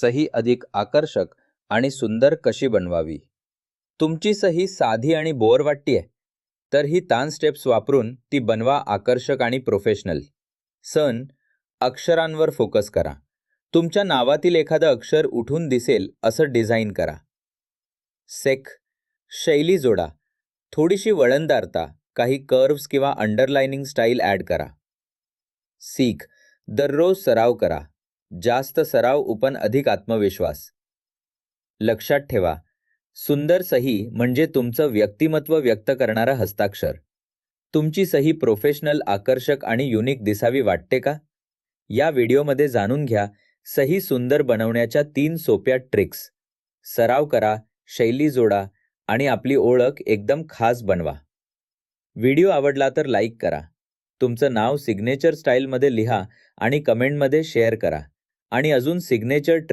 सही अधिक आकर्षक आणि सुंदर कशी बनवावी? तुमची सही साधी आणि बोर आहे तर ही तान स्टेप्स वापरून ती बनवा आकर्षक आणि प्रोफेशनल. सण अक्षरांवर फोकस करा. तुमच्या नावातील एखादं अक्षर उठून दिसेल असं डिझाईन करा. सेक शैली जोडा. थोडीशी वळणदारता काही कर्व्स किंवा अंडरलाइनिंग स्टाईल ॲड करा. सीख दररोज सराव करा. जास्त सराव उपन अधिक आत्मविश्वास. लक्षात ठेवा सुंदर सही म्हणजे तुमचं व्यक्तिमत्व व्यक्त करणारा हस्ताक्षर. तुमची सही प्रोफेशनल आकर्षक आणि युनिक दिसावी वाटते का? या व्हिडिओमध्ये जाणून घ्या सही सुंदर बनवण्याच्या तीन सोप्या ट्रिक्स. सराव करा शैली जोडा आणि आपली ओळख एकदम खास बनवा. व्हिडिओ आवडला तर लाईक करा. तुमचं नाव सिग्नेचर स्टाईलमध्ये लिहा आणि कमेंटमध्ये शेअर करा. आणि अजून सिग्नेचर ट्रिक